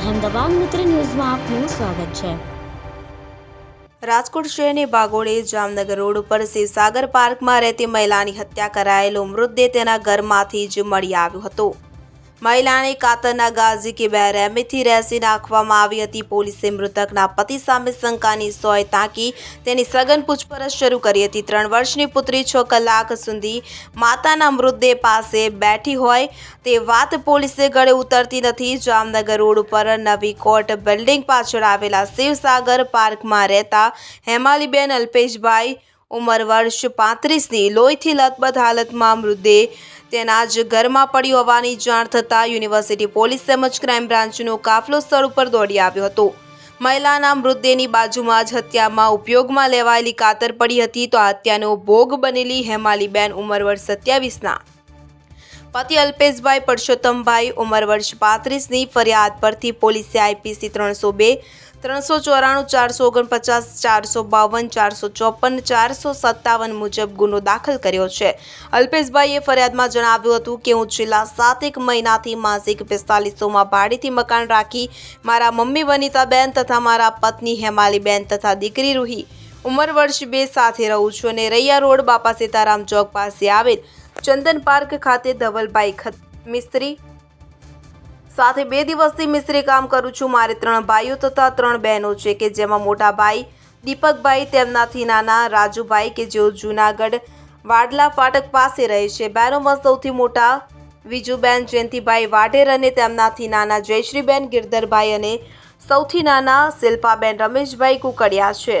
અહેમદાબાદ મિત્ર ન્યૂઝમાં આપનું સ્વાગત છે. રાજકોટ શહેરની બાગોળે જામનગર રોડ ઉપર શિવસાગર પાર્કમાં રહેતી મહિલાની હત્યા કરાયેલો મૃતદેહ તેના ઘરમાંથી જ મળી આવ્યો હતો. મહિલાને કાતરના ગાઝી કે બેરેમીથી રહેસી નાખવામાં આવી હતી. પોલીસે મૃતકના પતિ સામે શંકાની સોય તાંકી તેની સઘન પૂછપરછ શરૂ કરી હતી. ત્રણ વર્ષની પુત્રી છ કલાક સુધી માતાના મૃતદેહ પાસે બેઠી હોય તે વાત પોલીસે ગળે ઉતરતી નથી. જામનગર રોડ ઉપર નવી કોર્ટ બિલ્ડિંગ પાછળ આવેલા શિવસાગર પાર્કમાં રહેતા હેમાલીબેન અલ્પેશભાઈ ઉંમર વર્ષ પાંત્રીસની લોહીથી લથબથ હાલતમાં મૃતદેહ તેના જ ઘરમાં પડ્યું હોવાની જાણ થતાં યુનિવર્સિટી પોલીસ તેમજ ક્રાઇમ બ્રાન્ચનો કાફલો સ્થળ ઉપર દોડી આવ્યો હતો. મહિલાના મૃતદેહની બાજુમાં જ હત્યામાં ઉપયોગમાં લેવાયેલી કાતર પડી હતી તો હત્યાનો ભોગ બનેલી હેમાલીબેન ઉંમર વર્ષ સત્યાવીસના પતિ અલ્પેશભાઈ પરસોત્તમભાઈ ઉંમર વર્ષ પાંત્રીસની ફરિયાદ પરથી પોલીસે આઈપીસી ત્રણસો બે, ત્રણસો ચોરાણું, ચારસો ઓગણપચાસ, ચારસો બાવન, ચારસો ચોપન, ચારસો સત્તાવન મુજબ ગુનો દાખલ કર્યો છે. અલ્પેશભાઈએ ફરિયાદમાં જણાવ્યું હતું કે હું છેલ્લા સાતેક મહિનાથી માસિક પિસ્તાલીસોમાં ભાડેથી મકાન રાખી મારા મમ્મી વનિતાબેન તથા મારા પત્ની હેમાલીબેન તથા દીકરી રૂહી. ઉંમર વર્ષ બે સાથે રહું છું અને રૈયા રોડ બાપા સીતારામ ચોક પાસે આવેલ ચંદન પાર્ક ખાતે ધવલભાઈ ખત મિસ્ત્રી. સાથે બે દિવસથી મિસ્ત્રી કામ કરું છું. મારે ત્રણ ભાઈઓ તથા ત્રણ બહેનો છે કે જેમાં મોટા ભાઈ દીપકભાઈ, તેમનાથી નાના રાજુભાઈ કે જેઓ જૂનાગઢ વાડલા ફાટક પાસે રહે છે. બહેનોમાં સૌથી મોટા વિજુબેન જયંતિભાઈ વાઢેર અને તેમનાથી નાના જયશ્રીબેન ગિરધરભાઈ અને સૌથી નાના શિલ્પાબેન રમેશભાઈ કુકડિયા છે.